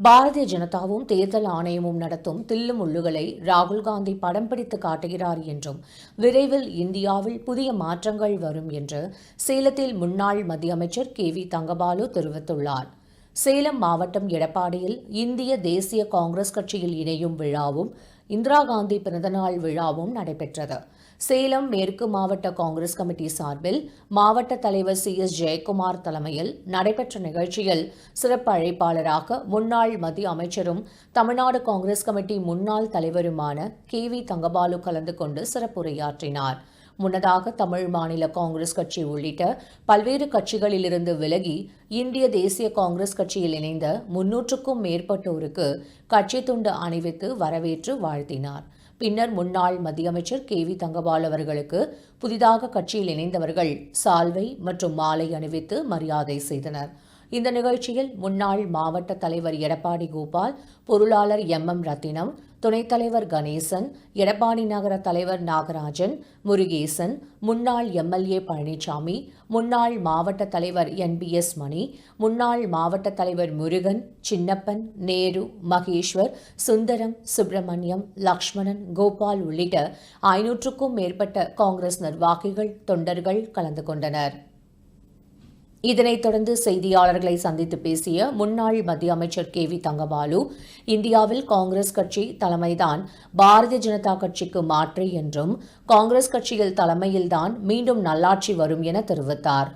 பாரதிய ஜனதாவும் தேர்தல் ஆணையமும் நடத்தும் தில்லுமுள்ளுகளை ராகுல் காந்தி படம் பிடித்து காட்டுகிறார் என்றும் விரைவில் இந்தியாவில் புதிய மாற்றங்கள் வரும் என்று சேலத்தில் முன்னாள் மத்திய அமைச்சர் கே வி தங்கபாலு தெரிவித்துள்ளார். சேலம் மாவட்டம் எடப்பாடியில் இந்திய தேசிய காங்கிரஸ் கட்சியில் இணையும் விழாவும் இந்திரா காந்தி பிறந்தநாள் விழாவும் நடைபெற்றது. சேலம் மேற்கு மாவட்ட காங்கிரஸ் கமிட்டி சார்பில் மாவட்ட தலைவர் சி எஸ் ஜெயக்குமார் தலைமையில் நடைபெற்ற நிகழ்ச்சியில் சிறப்பு அழைப்பாளராக முன்னாள் மத்திய அமைச்சரும் தமிழ்நாடு காங்கிரஸ் கமிட்டி முன்னாள் தலைவருமான கே வி தங்கபாலு கலந்து கொண்டு சிறப்புரையாற்றினார். முன்னதாக தமிழ் மாநில காங்கிரஸ் கட்சி உள்ளிட்ட பல்வேறு கட்சிகளிலிருந்து விலகி இந்திய தேசிய காங்கிரஸ் கட்சியில் இணைந்த முன்னூற்றுக்கும் மேற்பட்டோருக்கு கட்சி துண்டு அணிவித்து வரவேற்று வாழ்த்தினார். பின்னர் முன்னாள் மத்திய அமைச்சர் கே வி தங்கபால் அவர்களுக்கு புதிதாக கட்சியில் இணைந்தவர்கள் சால்வை மற்றும் மாலை அணிவித்து மரியாதை செய்தனர். இந்த நிகழ்ச்சியில் முன்னாள் மாவட்ட தலைவர் எடப்பாடி கோபால் பொருளாளர் எம் எம் ரத்தினம் துணைத் தலைவர் கணேசன் எடப்பாடி நகர தலைவர் நாகராஜன் முருகேசன் முன்னாள் எம்எல்ஏ பழனிசாமி முன்னாள் மாவட்ட தலைவர் என் பி எஸ் மணி முன்னாள் மாவட்ட தலைவர் முருகன் சின்னப்பன் நேரு மகேஸ்வர் சுந்தரம் சுப்பிரமணியம் லக்ஷ்மணன் கோபால் உள்ளிட்ட ஐநூற்றுக்கும் மேற்பட்ட காங்கிரஸ் நிர்வாகிகள் தொண்டர்கள் கலந்து கொண்டனர். இதனைத் தொடர்ந்து செய்தியாளர்களை சந்தித்து பேசிய முன்னாள் மத்திய அமைச்சர் கே வி தங்கபாலு இந்தியாவில் காங்கிரஸ் கட்சி தலைமைதான் பாரதிய ஜனதா கட்சிக்கு மாற்று என்றும் காங்கிரஸ் கட்சியில் தலைமையில்தான் மீண்டும் நல்லாட்சி வரும் என தெரிவித்தார்.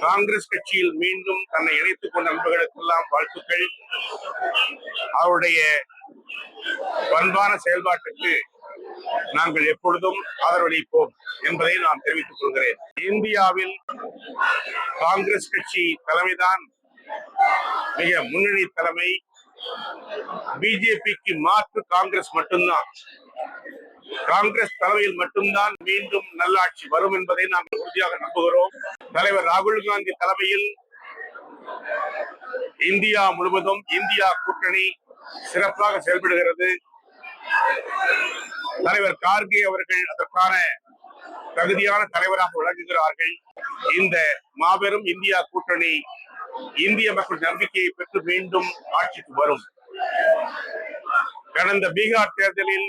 காங்கிரஸ் கட்சியில் மீண்டும் தன்னை இணைத்துக் கொண்ட நண்பர்களுக்கெல்லாம் வாழ்த்துக்கள். அவருடைய பண்பான செயல்பாட்டுக்கு நாங்கள் எப்பொழுதும் ஆதரவளிப்போம் என்பதை நான் தெரிவித்துக் கொள்கிறேன். இந்தியாவில் காங்கிரஸ் கட்சி தலைமைதான் மிக முன்னணி தலைமை. பிஜேபிக்கு மாற்று காங்கிரஸ் மட்டும்தான். காங்கிரஸ் தலைமையில் மட்டும்தான் மீண்டும் நல்லாட்சி வரும் என்பதை நாங்கள் உறுதியாக நம்புகிறோம். தலைவர் ராகுல் காந்தி தலைமையில் இந்தியா முழுவதும் இந்தியா கூட்டணி சிறப்பாக செயல்படுகிறது. தலைவர் கார்கே அவர்கள் அதற்கான தகுதியான தலைவராக விளங்குகிறார்கள். இந்த மாபெரும் இந்தியா கூட்டணி இந்திய மக்கள் நம்பிக்கையை பெற்று மீண்டும் ஆட்சிக்கு வரும். கடந்த பீகார் தேர்தலில்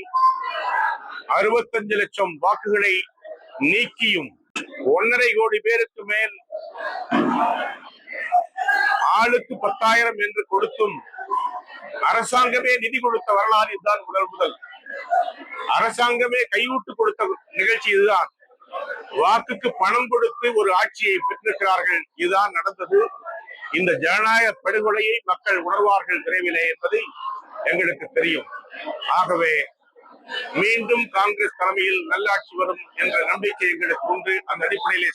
அறுபத்தஞ்சு லட்சம் வாக்குகளை நீக்கியும் ஒன்னரை கோடி பேருக்கு மேல் ஆளுக்கு பத்தாயிரம் என்று கொடுத்தும் அரசாங்கமே நிதி கொடுத்த வரலாறு இதுதான் முதல் முதல். அரசாங்கமே கையூட்டு கொடுத்த நிகழ்ச்சி இதுதான். வாக்குக்கு பணம் கொடுத்து ஒரு ஆட்சியை பெற்றிருக்கிறார்கள் இதுதான் நடந்தது. இந்த ஜனநாயக படுகொலையை மக்கள் உணர்வார்கள் விரைவிலே என்பதை எங்களுக்கு தெரியும். ஆகவே மீண்டும் காங்கிரஸ் தலைமையில் நல்லாட்சி வரும் என்ற நம்பிக்கை எங்களுக்கு உண்டு. அந்த அடிப்படையிலே